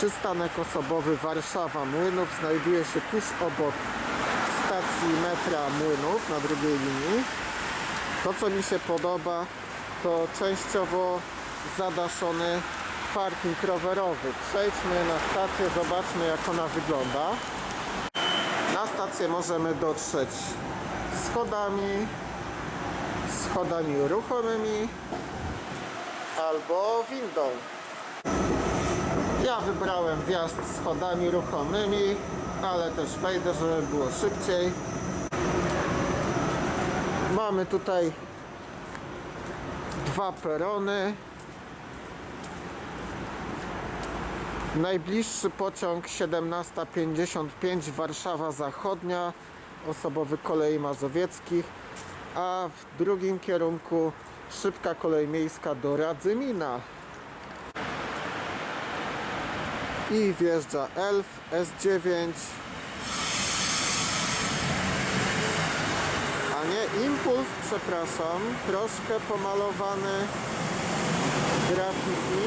Przystanek osobowy Warszawa Młynów znajduje się tuż obok stacji metra Młynów na drugiej linii. To co mi się podoba to częściowo zadaszony parking rowerowy. Przejdźmy na stację, zobaczmy jak ona wygląda. Na stację możemy dotrzeć schodami, schodami ruchomymi albo windą. Ja wybrałem wjazd schodami ruchomymi, ale też wejdę, żeby było szybciej. Mamy tutaj dwa perony. Najbliższy pociąg 17.55 Warszawa Zachodnia, osobowy kolei mazowieckich, a w drugim kierunku szybka kolej miejska do Radzymina. I wjeżdża Elf S9 a nie Impuls, przepraszam, troszkę pomalowany grafiki.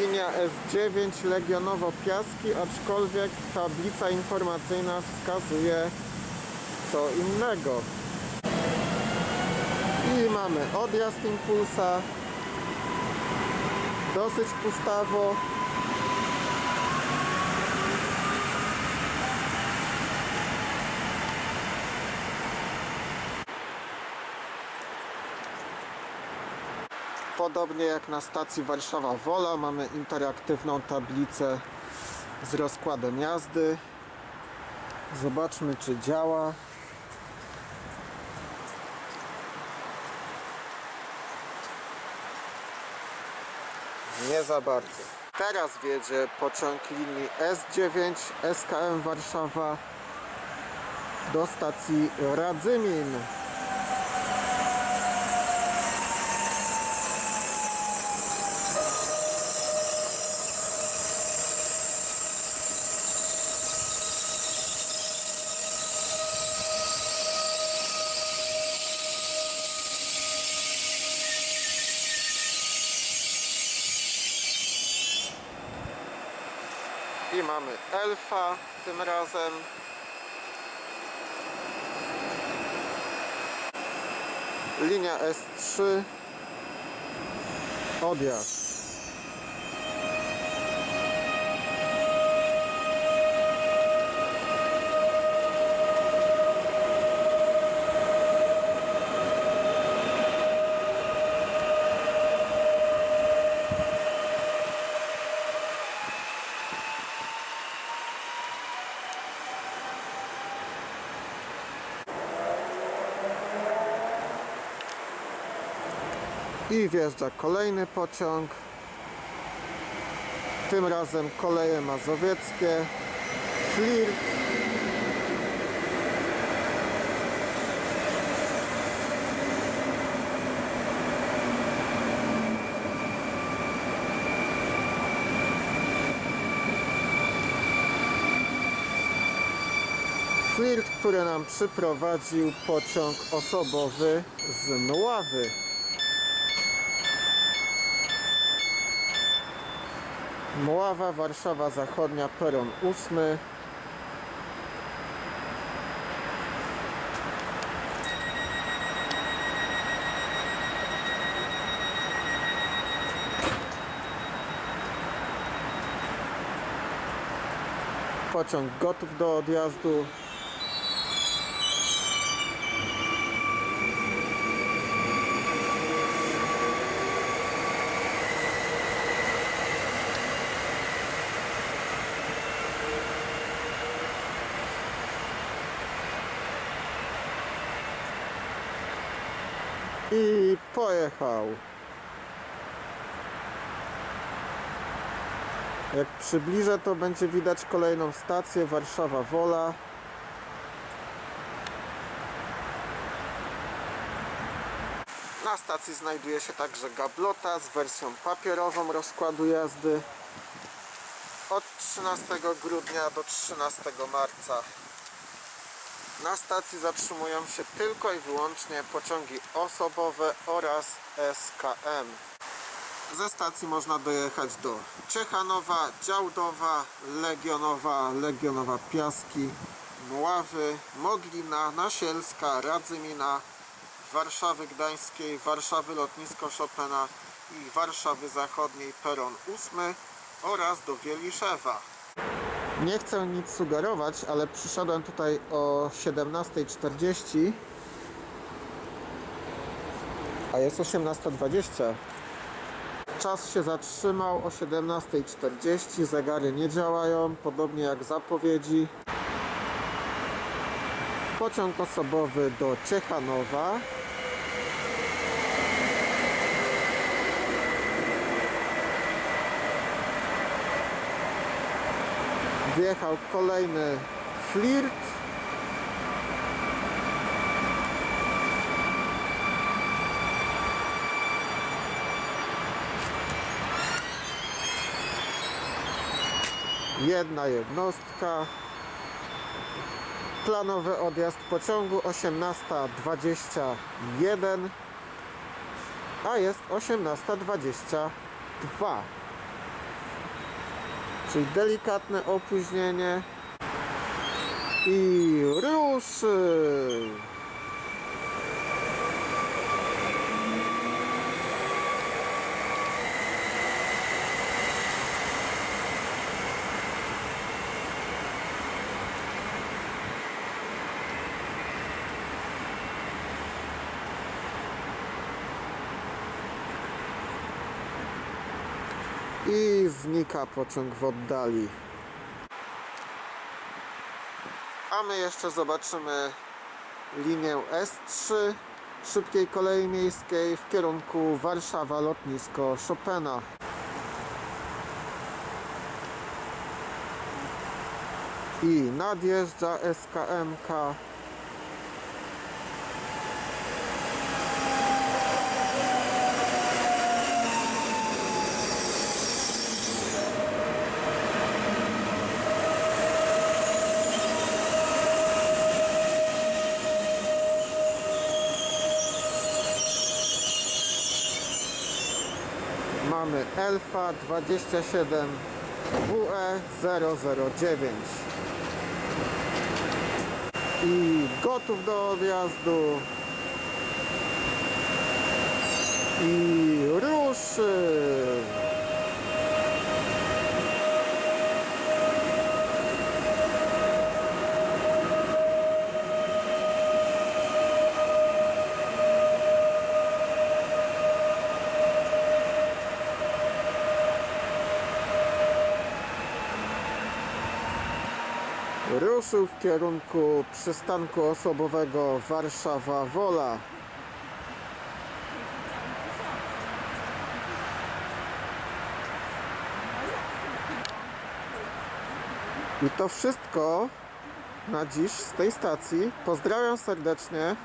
Linia S9 Legionowo Piaski, aczkolwiek tablica informacyjna wskazuje co innego. I mamy odjazd Impulsa. Dosyć pustawo. Podobnie jak na stacji Warszawa Wola mamy interaktywną tablicę z rozkładem jazdy. Zobaczmy czy działa. Za bardzo. Teraz wiedzie pociąg linii S9 SKM Warszawa do stacji Radzymin. Mamy elfa tym razem. Linia S3. Odjazd. I wjeżdża kolejny pociąg. Tym razem koleje mazowieckie. Flirt. Flirt, który nam przyprowadził pociąg osobowy z Mławy. Mława, Warszawa Zachodnia, peron 8. Pociąg gotów do odjazdu. I pojechał. Jak przybliżę, to będzie widać kolejną stację Warszawa Wola. Na stacji znajduje się także gablota z wersją papierową rozkładu jazdy od 13 grudnia do 13 marca Na stacji zatrzymują się tylko i wyłącznie pociągi osobowe oraz SKM. Ze stacji można dojechać do Ciechanowa, Działdowa, Legionowa, Legionowa Piaski, Mławy, Modlina, Nasielska, Radzymina, Warszawy Gdańskiej, Warszawy Lotnisko Chopina i Warszawy Zachodniej peron 8 oraz do Wieliszewa. Nie chcę nic sugerować, ale przyszedłem tutaj o 17.40 a jest 18.20 Czas się zatrzymał o 17.40, zegary nie działają, podobnie jak zapowiedzi. Pociąg osobowy do Ciechanowa. Wjechał kolejny flirt. Jedna jednostka. Planowy odjazd pociągu 18.21, a jest 18.22. Czyli delikatne opóźnienie. I ruszy. I znika pociąg w oddali. A my jeszcze zobaczymy linię S3 szybkiej kolei miejskiej w kierunku Warszawa lotnisko Chopina. I nadjeżdża SKMK. Mamy Elfa 27 WE 009 i gotów do odjazdu. I ruszy ruszył w kierunku przystanku osobowego Warszawa Wola. I to wszystko na dziś z tej stacji. Pozdrawiam serdecznie.